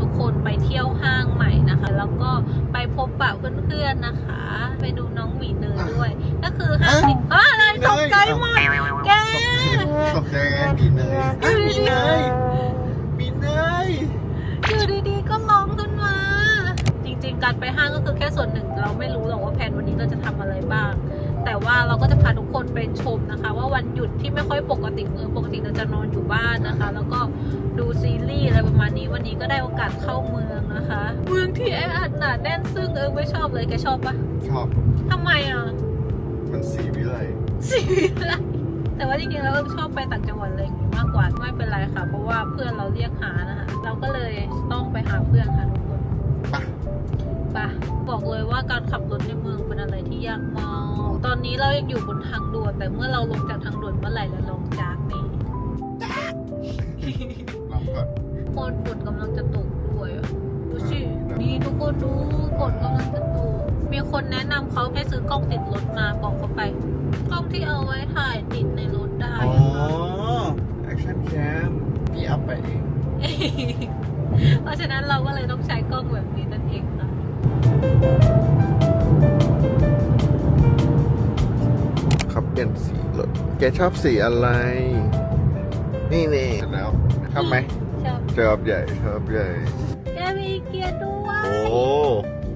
ทุกคนไปเที่ยวห้างใหม่นะคะ แล้วก็ไปพบปะเพื่อนๆนะคะ ไปดูน้องหมีเนยด้วย ก็คือห้างนี้อ้าอะไรตกใจหมดแกตกใจไงมีเนยอะมีเนยมีเนยอยู่ดีๆก็ร้องขึ้นมา จริงๆ การไปห้างก็คือแค่ส่วนหนึ่ง เราไม่รู้หรอกว่าแผนวันนี้เราจะทำอะไรบ้าง แต่ว่าเราก็จะพาทุกคนไปชมนะคะ ว่าวันหยุดที่ไม่ค่อยปกติเออปกติเราจะนอนอยู่บ้านนะคะ แล้วก็ดูซีรีส์อะไรประมาณนี้ วันนี้ก็ได้โอกาสเข้าเมืองนะคะ เมืองที่แออัดหนาแน่นซึ่งเออไม่ชอบเลยแกชอบปะชอบ ทำไมอะมันสีวิไลสีอะไรแต่ว่าจริงๆแล้วเออชอบไปต่างจังหวัดอะไรอย่างงี้มากกว่าไม่เป็นไรค่ะ เพราะว่าเพื่อนเราเรียกหานะคะเราก็เลยต้องไปหาเพื่อนค่ะทุกคนปะ ปะบอกเลยว่าการขับรถในเมืองเป็นอะไรที่ยากมาก ตอนนี้เรายังอยู่บนทางด่วน แต่เมื่อเราลงจากทางด่วนเมื่อไหร่แล้วลงจากนี่ลองก่อนโคนฝนกำลังจะตกด้วยอะดูสินี่ทุกคนดูฝนกำลังจะตก มีคนแนะนำเขาให้ซื้อกล้องติดรถมาบอกเขาไป กล้องที่เอาไว้ถ่ายติดในรถได้อ๋อ action cam พี่อัพไปเอง เพราะฉะนั้นเราก็เลยต้องใช้กล้อง เขาเปลี่ยนสีรถแกชอบสีอะไร นี่นี่แล้วชอบไหมชอบชอบใหญ่ชอบใหญ่ แกมีเกียร์ด้วยโอ้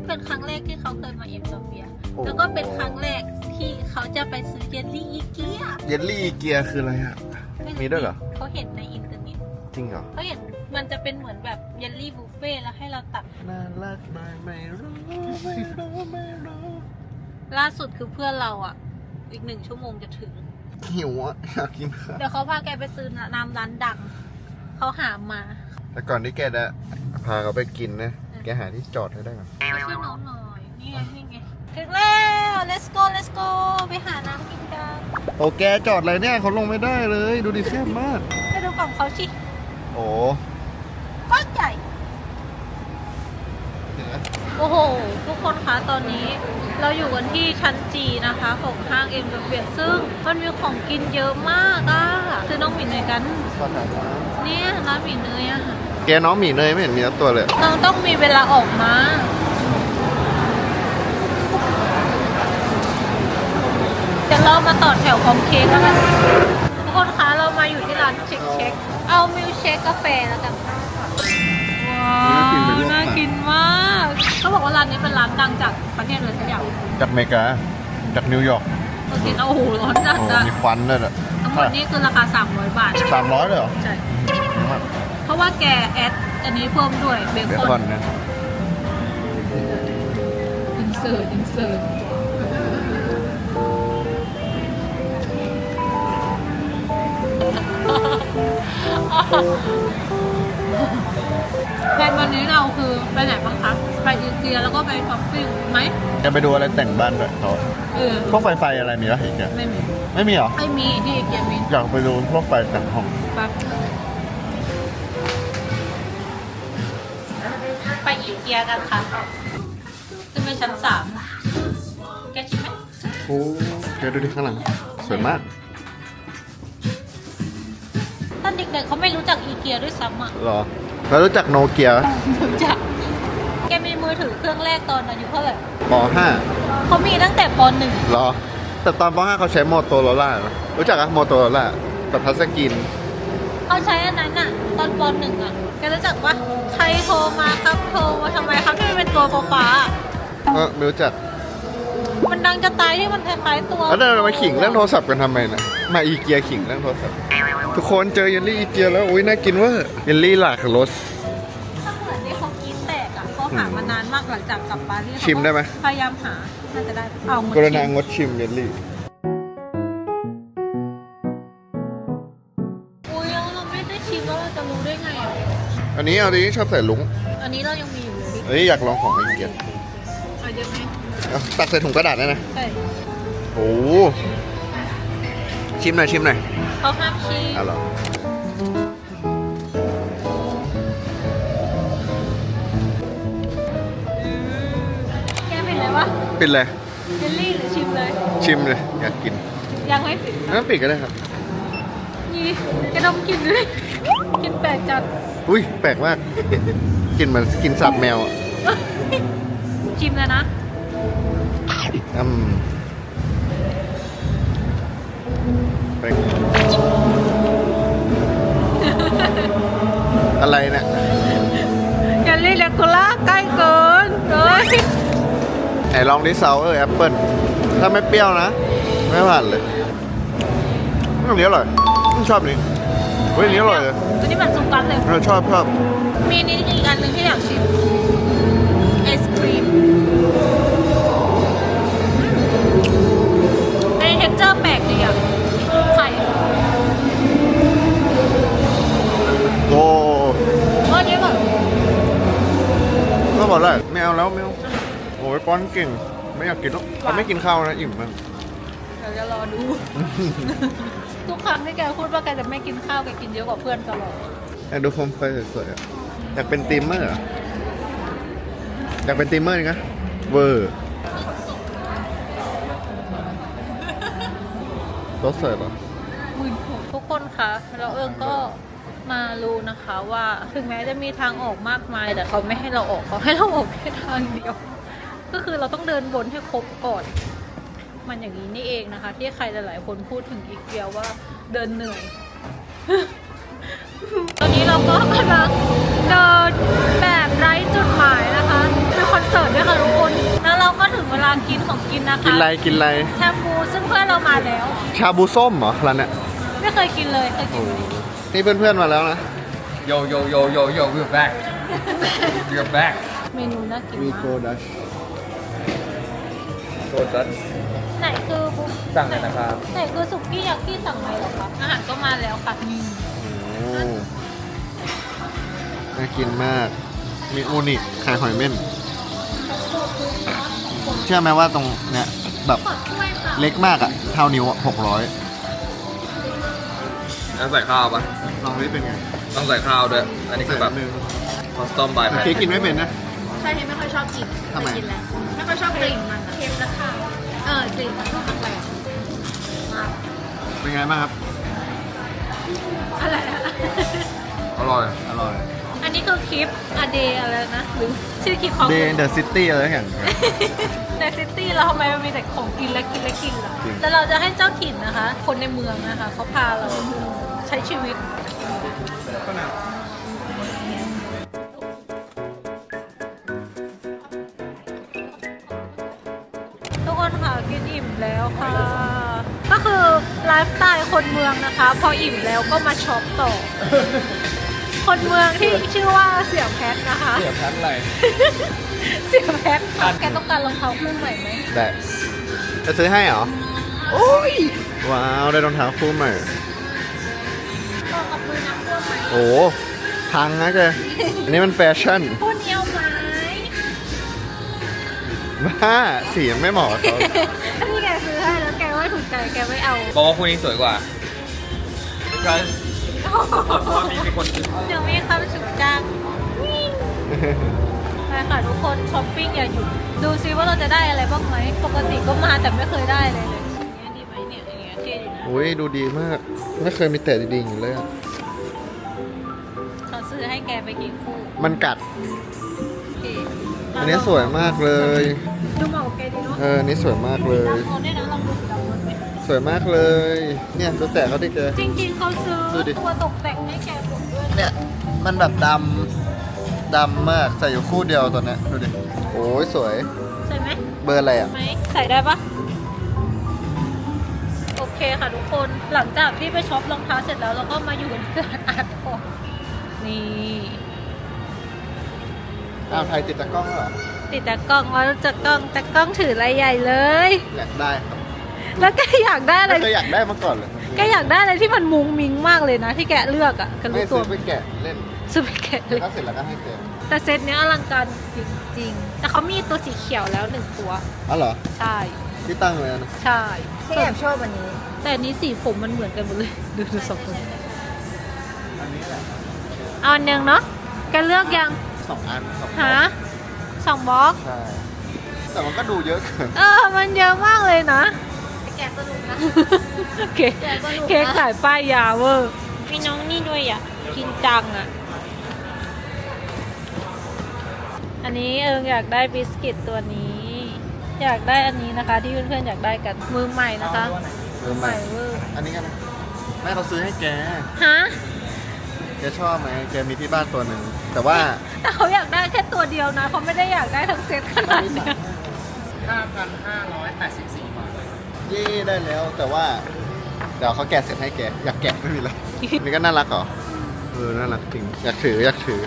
เป็นครั้งแรกที่เขาเคยมาเอ็มโซเฟียโอ้แล้วก็เป็นครั้งแรกที่เขาจะไปซื้อเยลลี่อีเกีย เยลลี่เกียร์คืออะไรอะ มีด้วยเหรอ เขาเห็นในอินเทอร์เน็ตจริงเหรอเขาเห็นมัน จะเป็นเหมือนแบบเยลลี่บุฟเฟ่ต์แล้วให้เราตัก น่ารักไหมไม่รู้ไม่รู้ไม่รู้ล่าสุดคือเพื่อนเราอะ อีกหนึ่งชั่วโมงจะถึง หิวอะอยากกินข้าวเดี๋ยวเขาพาแกไปซื้อน้ำร้านดัง เขาหามา แต่ก่อนที่แกจะพาเขาไปกินนะ แกหาที่จอดให้ได้ก่อนช่วยน้องหน่อย นี่ไงนี่ไงถึงแล้ว let's go let's go ไปหาน้ำกินกันโอ้แกจอดอะไรเนี่ยเขาลงไม่ได้เลย ดูดิแคบมากไปดูกล่องเขาชิ โอ้ ก้อนใหญ่ โอ้โห ทุกคนคะตอนนี้เราอยู่กันที่ชั้นจีนะคะ ของห้างเอ็มเบียซึ่งมันมีของกินเยอะมากอะซื้อน้องหมีเนยกันขอถามนะเนี่ยร้านหมีเนยอะแกน้องหมีเนยไม่เห็นมีสักตัวเลยเราต้องมีเวลาออกมาเดี๋ยวเรามาต่อแถวพร้อมเค้กแล้วกันทุกคนคะเรามาอยู่ที่ร้านเช็คเช็ค เอามิลค์เชคกาแฟแล้วกันว้าว น่ากินมากเขาบอกว่าร้านนี้เป็นร้านดังจากประเทศเลยสักอย่างจากอเมริกา จากนิวยอร์กโอเคโอ้โหร้อนจัดโอ้จ้ะมีควันด้วยเหรอทั้งหมดนี่คือราคา 300 บาทสามร้อยเลยเหรอใช่เพราะว่าแกแอดอันนี้เพิ่มด้วยเบเบคอคอนนนะอินเสิร์ตอินเสิร์ต แผนวันนี้เราคือไปไหนบ้างคะ ไปอีเกียแล้วก็ไปช้อปปิ้งไหมจะไปดูอะไรแต่งบ้านด้วยเขาเออพวกไฟไฟอะไรมีวะอีกอะไม่มีไม่มีเหรอ ไม่มีที่อีเกียมีอยากไปดูพวกไฟแต่งห้องแป๊บไปอีเกียกันค่ะขึ้นไปชั้นสามแกชิมไหมโอ้แกดูดิข้างหลัง สวยมาก ตอนเด็กๆเขาไม่รู้จักอีเกียด้วยซ้ำอะเหรอ แล้วรู้จักโนเกียรู้จักแกมีมือถือเครื่องแรกตอนอายุเท่าไหร่ปเขามีตั้งแต่ปหนึ่ง .5 เหรอ แต่ตอนป .5 เขาใช้โมโตโรล่านะรู้จักอะโมโตโรล่าแบบทัชสกรีนเขาใช้อันนั้นอะตอนปหนึ่งอะแกรู้จักปะใครโทรมาครับโทรมาทำไมครับที่มันเป็นตัวฟ้าๆอะเออไม่รู้จัก มันดังจะตายที่มันคล้ายๆตัวแล้วเรามาขิงเรื่องโทรศัพท์กันทำไมนะมาอีเกียขิงเรื่องโทรศัพท์ ทุกคนเจอเยลลี่อีเกียแล้วอุ้ยน่ากินเว่าเยลลี่หลากรส ถ้าเหมือนที่เขากินแตกอะเขาหามานานมากหลังจากกลับปารีสชิมได้ไหม พยายามหา น่าจะได้เอาหมดกรุณาชิมงดชิมเยลลี่ อุ้ยแล้วเราไม่ได้ชิมแล้วเราจะรู้ได้ไงอะอันนี้เอาดิชอบใส่ลุงอันนี้เรายังมีอยู่เลยดิเอ้ยอยากลองของอีเกียเอาเยอะไหมเอาตักใส่ถุงกระดาษได้นะใช่โอ้ ชิมหน่อยชิมหน่อยเขาห้ามชิมเอาเหรอแกเป็นไรวะปิดเลยเยลลี่หรือชิมเลย ชิมเลยอยากกินยังไม่ปิดงั้นปิดก็ได้ครับ นี่แกต้องกินด้วยกินแปลกจัด อุ้ยแปลกมาก กินเหมือนกินสับแมวอะชิมแล้วนะอืม อะไรเนี่ยเยลลี่เลกูล่าใกล้เกินเฮ้ยไหนลองดิซาวเออแอปเปิลถ้าไม่เปรี้ยวนะ ไม่ผ่านเลยอันนี้อร่อยชอบนี้เฮ้ยอันนี้อร่อยเลยตัวนี้เหมือนซุปกันเลยเออชอบชอบมีนี่อีกอันหนึ่งที่อยากชิมไอศครีมในเท็กเจอร์แปลกดีอะไข่โอ้ ก็บอกเลยไม่เอาแล้วไม่เอาโอ้ยป้อนเก่ง ไม่อยากกินแล้วเขาไม่กินข้าวนะอิ่มมากเดี๋ยวจะรอดู ทุกครั้งที่แกพูดว่าแกจะไม่กินข้าวแกกินเยอะกว่าเพื่อนตลอดอยากดูโคมไฟสวยๆอะอยากเป็นตีมเมอร์เหรออยากเป็นตีมเมอร์นี่นะเวอร์รถเสิร์ฟเหรอทุกคนคะเราเอิงก็ มารู้นะคะว่าถึงแม้จะมีทางออกมากมาย แต่เขาไม่ให้เราออกเขาให้เราออกแค่ทางเดียว ก็คือเราต้องเดินบนให้ครบก่อน มันอย่างนี้นี่เองนะคะ ที่ใครหลายๆคนพูดถึงอีกเดียวว่าเดินเหนื่อย ตอนนี้เราก็กำลังเดินแบบไร้จุดหมายนะคะเป็นคอนเสิร์ตด้วยค่ะทุกคน แล้วเราก็ถึงเวลากินของกินนะคะกินอะไรกินอะไรแชมพูซึ่งเพื่อนเรามาแล้ว ชาบูส้มเหรอร้านเนี้ยไม่เคยกินเลยเคยกินไหม นี่เพื่อนๆมาแล้วนะ Yo, yo, yo, yo, yo, we're back. we're back. เมนูน่ากินวีมาโกกดัชตัวจัดไหนคือบุสั่งเลยนะครับไหนคือสุกี้ยากี้สั่งไหมเหรอคะอาหารก็มาแล้วค่ะนี่โอ้น่ากินมาก มีอูนิไข่หอยเม่น เชื่อไหมว่าตรงเนี้ยแบบขอถ้วยค่ะเล็กมากอะเท่านิ้วหกร้อยต้องใส่ข้าวปะ ลองดิเป็นไงต้องใส่ข้าวด้วย อันนี้คือแบบหนึ่งคอสตอมบายแพเค้กกินไม่เป็นนะ ใช่ที่ไม่ค่อยชอบกินทำไม เคยกินแล้วไม่ค่อยชอบกลิ่นมันเค็มและข้าวเออกลิ่นมันชอบแปลกๆมากเป็นไงบ้างครับ อะไรอะ อร่อย อร่อยอันนี้คือคลิปอเดอะไรนะ หรือชื่อคลิปของ Day in the City อะไรอย่างเงี้ยในซิตี้เราทำไมมันมีแต่ของกินและกินและกินล่ะจริง แต่เราจะให้เจ้าถิ่นนะคะ คนในเมืองนะคะเขาพาเราใช้ชีวิต ทุกคนค่ะกินอิ่มแล้วค่ะ ก็คือไลฟ์สไตล์คนเมืองนะคะ พออิ่มแล้วก็มาช็อปต่อ คนเมืองที่ชื่อว่าเสี่ยวแพทนะคะ เสียบพันอะไร เสี่ยวแพทค่ะแกต้องการรองเท้าคู่ใหม่ไหมได้จะซื้อให้เหรอ โอ้ย ว้าว ได้รองเท้าคู่ใหม่ โอ้พังนะแกอันนี้มันแฟชั่นคู่นี้เอาไหมบ้าสีมันไม่เหมาะกับเขานี่แกซื้อให้แล้วแกไม่ถูกใจแกไม่เอาบอกว่าคู่นี้สวยกว่า guys เพราะว่ามีมีคนซื้อเดี๋ยวมีคำฉุกจังไปค่ะทุกคนช้อปปิ้งอย่าหยุดดูซิว่าเราจะได้อะไรบ้างไหมปกติก็มาแต่ไม่เคยได้เลยเลยอันนี้ดีไหมเนี่ยอย่างเงี้ยเท่ดีนะอุ้ยดูดีมาก ไม่เคยมีแต่ดีๆอย่างนี้เลย แกไปกี่คู่มันกัด โอเคอันนี้สวยมากเลย ดูเหมาะกับแกดีเนาะเอออันนี้สวยมากเลยดำนนด้วยนะลองดูสีดำนนไหมสวยมากเลย เนี่ยดูแต่เขาดิแก จริงๆเขาซื้อดูดิ ตัวตกแต่งให้แกหมดด้วยเนี่ย มันแบบดำ ดำมาก ใส่อยู่คู่เดียวตอนเนี้ยดูดิ โอ้ยสวย ใช่ไหม เบอร์อะไรอะ ไหมใส่ได้ปะโอเคค่ะทุกคนหลังจากที่ไปช็อปรองเท้าเสร็จแล้วเราก็มาอยู่กันที่ร้านอาร์ตทองนี่ อ้าวไทยติดตะกล้องแล้วเหรอติดแต่กล้องแล้วจะกล้องแต่กล้องถืออะไรใหญ่เลย อยากได้ครับแล้วแกอยากได้อะไรไม่เคยอยากได้มาก่อนเลยแกอยากได้อะไรที่มันมุ้งมิ้งมากเลยนะ ที่แกเลือกอะ่ะกันไม่รู้ตัซื้วอไปแกะเล่นซื้อไปแกะเลยแล้วเสร็จแล้วก็ให้แกะแต่เซตเนี้ยอลังการจริงๆแต่เขามีตัวสีเขียวแล้วหนึ่งตัวอ๋อเหรอใช่อที่ตั้งไว้นะใช่ที่แอบชอบอันนี้ แต่อันนี้สีผมมันเหมือนกันหมดเลย ดูดูสองคนอันนี้แหละเอาอันหนึ่งเนาะแกเลือกยัง สองอันสองหาสองบล็อก ใช่แต่มันก็ดูเยอะเกินเออ มันเยอะมากเลยนะ แกะสนุกนะ เค้กแต่สนุกนะ เค้กขายป้ายยาเวอร์มีน้องนี่ด้วยอะ กินจังอะ อันนี้เอิงอยากได้บิสกิตตัวนี้ อยากได้อันนี้นะคะ ที่เพื่อนๆอยากได้กันมือใหม่นะคะเออใหใหม่ม่เวอร์อันนี้กันนะแม่เขาซื้อให้แก ฮะแกชอบไหมแกมีที่บ้านตัวหนึ่ง แต่ว่า แต่เขาอยากได้แค่ตัวเดียวนะเขาไม่ได้อยากได้ทั้งเซ็ตขนาดเนี้ย5,584 บาทเย่ได้แล้วแต่ว่า เดี๋ยวเขาแกะเสร็จให้แกอยากแกะไม่มีแล้วนี่ก็น่ารักเหรอเออน่ารักจริงอยากถืออยากถือ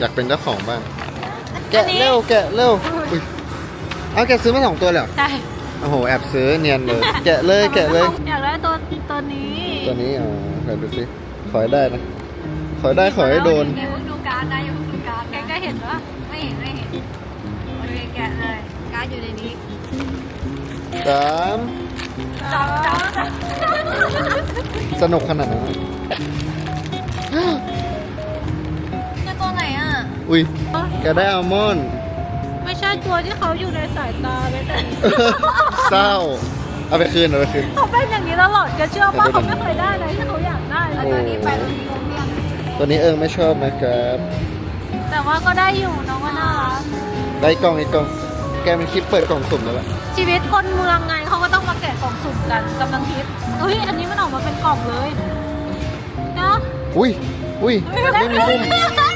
อยากเป็นเจ้าของบ้าง แกะเร็วแกะเร็วอุ๊ยเอาแกะซื้อมาสองตัวเลยเหรอใช่โอ้โหแอบซื้อเนียนเลย แกะเลยแกะเลย อยากได้ตัวตัวนี้ตัวนี้อ๋อไหนดูสิขอให้ได้นะ ขอให้ได้ขอให้โดนอย่าเพิ่งดู อยู่ในนี้สามจับจับจับสนุกขนาดนั้นคือตัวไหนอะ อุ้ยแกได้อัลมอนด์ไม่ใช่ตัวที่เขาอยู่ในสายตาเลยแต่เศร้า เอาไปคืนเอาไปคืน เขาเป็นอย่างนี้ตลอดแกเชื่อป่ะเขาไม่เคยได้อะไรที่เขาอยากได้เลเอายตัวนี้ไปตัวนี้คงเรียงตัวนี้เอิงไม่ชอบนะครับ แต่ว่าก็ได้อยู่น้องก็น่ารักได้กล่องอีกกล่อง แกเป็นคลิปเปิดกล่องสุ่มแล้วล่ะชีวิตคนเมืองไงเขาก็ต้องมาแกะกล่องสุ่มกันกำลังคิดเฮ้ยอันนี้มันออกมาเป็นกล่องเลยเนาะอุ้ยอุ้ยไม่มีพุ่มเฮ้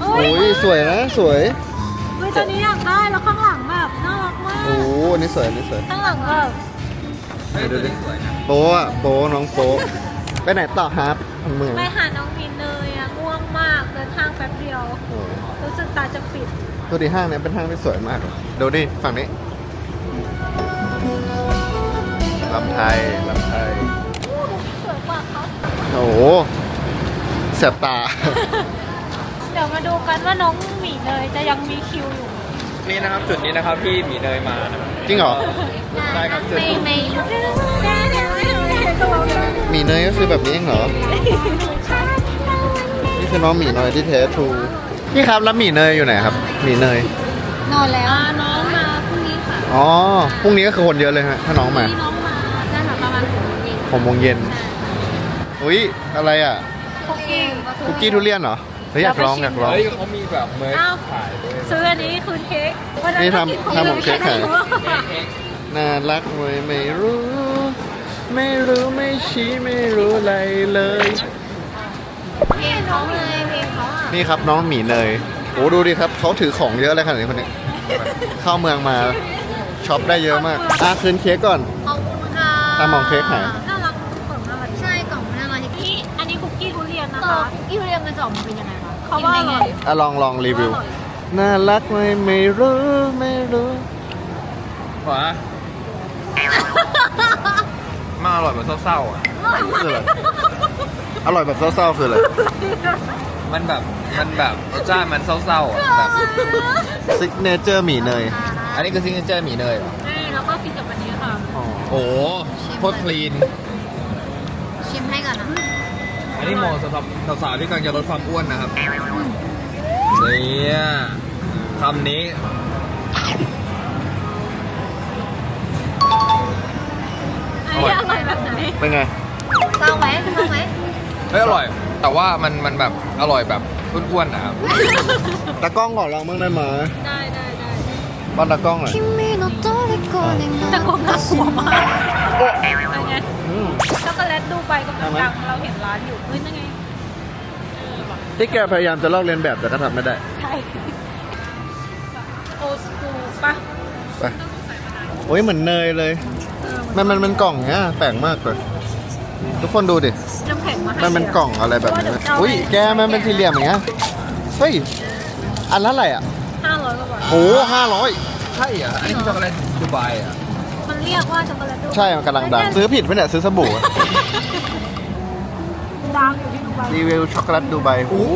โอ้ยสวยนะสวยเฮ้ยตัวนี้อยากได้แล้วข้างหลังแบบน่ารักมากโอ้โหอันนี้สวยอันนี้สวยข้างหลังแบบเฮ้ยตัวนี้สวยนะโป๊ะอะโป๊ะน้องโป๊ะไปไหนต่อครับทางเมืองไปหาน้องมินเนยอะง่วงมากเดินทางแป๊บเดียวโอ้โหรู้สึกตาจะปิด ดูดิห้างเนี้ยเป็นห้างที่สวยมาก ดูดิ ฝั่งนี้ลำไทยลำไทยสวยกว่าเขาโอ้โหแสบตา เดี๋ยวมาดูกันว่าน้องหมีเนยจะยังมีคิวอยู่ไหมนี่นะครับจุดนี้นะครับที่หมีเนยมานะครับจริงเหรอใช่ครับจุดไม่ไม่แน่แน่ไม่ไม่ตัวเลยหมีเนยก็คือแบบนี้เองเหรอ นี่คือน้องหมีเนยที่แท้ทรู นี่ครับแล้วหมีเนยอยู่ไหนครับหมีเนย นอนแล้วอ่าน้องมาพรุ่งนี้ค่ะอ๋อพรุ่งนี้ก็คือคนเยอะเลยฮะถ้าน้องมาพรุ่งนี้น้องมาน่าจะประมาณหกโมงเย็นหกโมงเย็นอุ้ยอะไรอะคุกกี้คุกกี้ทุเรียนเหรอเฮ้ยอยากลองอยากลอง เฮ้ยเขามีแบบเมย์อ้าวขายด้วยซื้ออันนี้คืนเค้กวันี่ทำก็กิทำของเค้กขาย น่ารักไหมไม่รู้ ไม่รู้ไม่ชี้ไม่รู้อะไรเลย เพลงเขาเลยเพลงเขาอะ นี่ครับน้องหมีเนยโอ้ดูดิครับเขาถือของเยอะเลยขนาดนี้คนนี้เข้าเมืองมาช็อปได้เยอะมากอะคืนเค้กก่อน ขอบคุณค่ะตามหมองเค้กหาย น่ารักกล่องน่ารักใช่กล่องน่ารักนี่อันนี้คุกกี้ทุเรียนนะต่อคะอีเรียมมันจะออกมาเป็นยังไงคะเขาว่าอร่อย อะลองลองรีวิวอร่อยน่ารักไหมไม่รู้ไม่รู้ขวามาอร่อยแบบเศร้าๆอะ คืออะไรอร่อยแบบเศร้าๆคืออะไรมันแบบ มันแบบรสชาติมันเศร้าๆอะแบบซิกเนเจอร์หมีเนย อันนี้คือซิงเกิลเจอร์หมีเนยเหรอนี่แล้วก็กินกับอันนี้ค่ะอ๋อโอ้โหโคตรคลีน ชิมให้ก่อนนะ อันนี้เหมาะสำหรับสาวๆที่กำลังจะลดความอ้วนนะครับเนี่ยคำนี้ อันนี้อร่อยแบบไหน เป็นไง เศร้าไหมเศร้าไหม เฮ้ยอร่อย แต่ว่ามันมันแบบอร่อยแบบอ้วนๆนะครับตากล้องก่อนลองบ้างได้ไหมได้ได้ได้ป้อนตากล้องหน่อยแต่กล่องน่ากลัวมากเป็นไงอืมช็อกโกแลตดูไปก็เป็นดังเราเห็นร้านอยู่เฮ้ยนั่นไงที่แกพยายามจะลอกเลียนแบบแต่ก็ทำไม่ได้ ใช่โอสกูปะไป โอ้ยเหมือนเนยเลย เออมันมันมันกล่องเนี้ยแปลกมากเลย ทุกคนดูดิน้ำแข็งมาให้มันเป็นกล่องอะไรแบบนี้นะอุ้ยแกมันเป็นสี่เหลี่ยมอย่างเงี้ยเฮ้ยอันละอะไรอะห้าร้อยกว่าบาทโอ้ห้าร้อยใช่เหรออันนี้คือช็อกโกแลตดูไบอะมันเรียกว่าช็อกโกแลตดูใช่มันกำลังดังซื้อผิดไปเนี่ยซื้อสบู่อะดังอยู่ที่ดูไบรีวิวช็อกโกแลตดูไบโอ้โห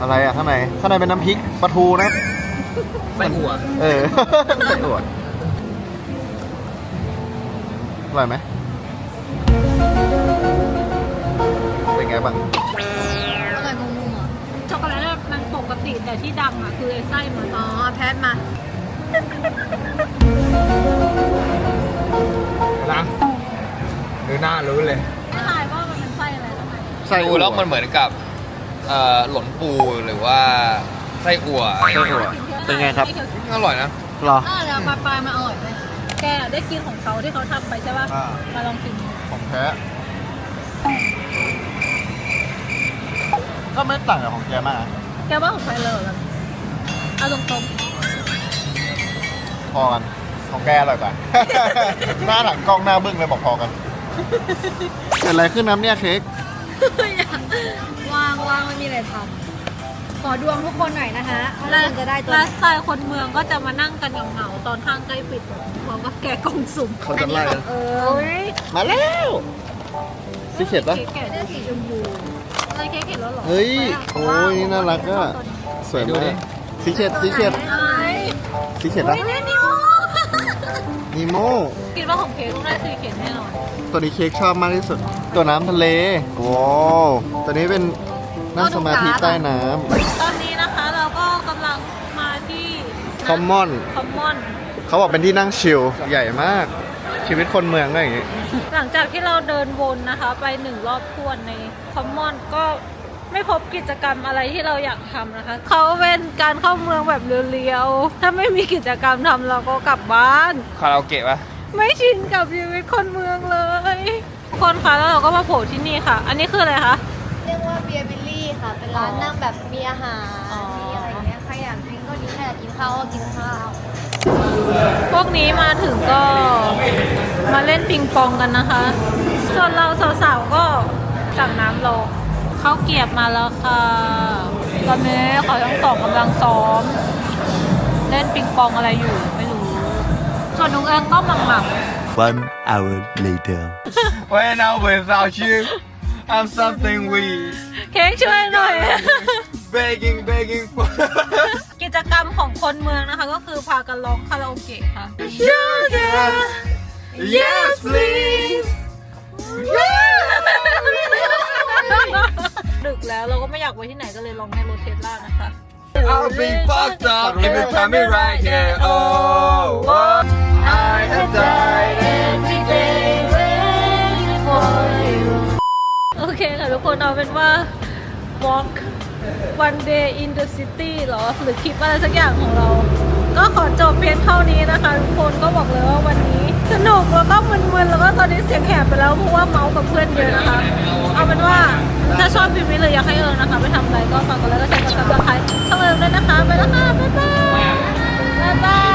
อะไรอะข้างในข้างในเป็นน้ำพริกปลาทูนะไม่หัวเออไส้อั่วอร่อยไหม ไงบ้างอร่อยงงๆเหรอช็อกโกแลตมันปกติแต่ที่ดำอะคือไอ้ไส้มันอ๋อแพทมา นะดูหน้ารู้เลย ไม่ทายว่ามันเป็นไส้อะไรทำไมไส้ปูอั่วแล้วมันเหมือนกับเอ่อหลนปูหรือว่าไส้อั่วอะไรไส้อั่ว เป็นไงครับ อร่อยนะรอ อ่าแล้วปลายปลายๆมาอร่อยไหมแกได้กินของเขาที่เขาทำไปใช่ป่ะอ่า มาลองกินของแท้ ก็ไม่ต่างกับของแกมากนะแกว่าของใครเลยเหรอเอาตรงพอกันของแกอร่อยกว่า หน้าหลังกล้องหน้าบึ้งเลยบอกพอกันเกิดอะไรขึ้นน้ำเนี่ยเค้กวางวางไม่มีอะไรทำขอดวงทุกคนหน่อยนะคะๆว่าและเราจะได้ตัวและไหนสไตล์คนเมืองก็จะมานั่งกันเหงาๆตอนห้างใกล้ปิดเพราะว่าแกกล่องสุ่มเขาจะไล่กันเออมาแล้วซีเข็ดปะค้กแกะเสื้อสีชมพู อะไรเค้กเห็นแล้วเหรอเฮ้ยโอ้ยนี่น่ารักอะสวยดูมาดิกซีเข็ดซีเข็ดอะไรซีเข็ดปะไม่ได้นิวนีโมคิดว่าของเค้กต้องได้สีเขียนแน่นอนตัวนี้เค้กชอบมากที่สุด ตัวน้ำทะเลว้าวตัวนี้เป็นนั่งสมาธิใต้น้ตอนนี้นะคะเราก็กำลังมาที่ำคอมมอน คอมมอน เขาบอกเป็นที่นั่งชิลใหญ่มาก ชีวิตคนเมืองก็อย่างงี้ หลังจากที่เราเดินวนนะคะ ไปหนึ่งรอบทวนในคอมมอนก็ไม่พบกิจกรรมอะไรที่เราอยากทำนะคะ เขาเป็นการเข้าเมืองแบบเรียวๆ ถ้าไม่มีกิจกรรมทำเราก็กลับบ้าน คาราโอเกะปะไม่ชินกับชีวิตคนเมืองเลยทุกคนคะแล้วเราก็มาโผล่ที่นี่ค่ะ อันนี้คืออะไรคะ เรียกว่าเบียร์บิลลี่ค่ะ เป็นร้านนั่งแบบมีอาหารอ๋อมีอะไรอย่างเงี้ย ใครอยากกินก็ดีใครอยากกินข้าวก็กินข้าว พวกนี้มาถึงก็มาเล่นปิงปองกันนะคะ ส่วนเราสาวๆก็สั่งน้ำรอเข้าวเกรียบมาแล้วค่ะตอนนี้เขาทั้งสองกำลังซ้อม เล่นปิงปองอะไรอยู่ไม่รู้ ส่วนนุ้งเอิงก็หมักหมัก One hour later. When I'm without you I'm something weak เค้กช่วยหน่อย begging begging for กิจกรรมของคนเมืองนะคะ ก็คือพากันร้องคาราโอเกะค่ะ yes please ดึกแล้วเราก็ไม่อยากไปที่ไหนก็เลยลองในรถเทสลานะคะ I'll be fucked up every time you right here oh what I have died every day waiting for you โอเคค่ะทุกคนเอาเป็นว่า walk One Day in the City หรอ หรือคลิปอะไรสักอย่างของเรา ก็ขอจบเพียงเท่านี้นะคะทุกคนก็บอกเลยว่าวันนี้ สนุกแล้วก็มึนๆแล้วก็ตอนนี้เสียงแหบไปแล้วเพราะว่าเมาส์กับเพื่อนเยอะนะคะ เอาเป็นว่าถ้าชอบคลิปนี้เลยอยากให้เอิงนะคะ ไปทำอะไรก็ฝากกดไลค์ก็แชร์กดซับสครต์ช่องเอิงด้วยนะคะ ไปแล้วค่ะ บ๊ายบาย บ๊ายบาย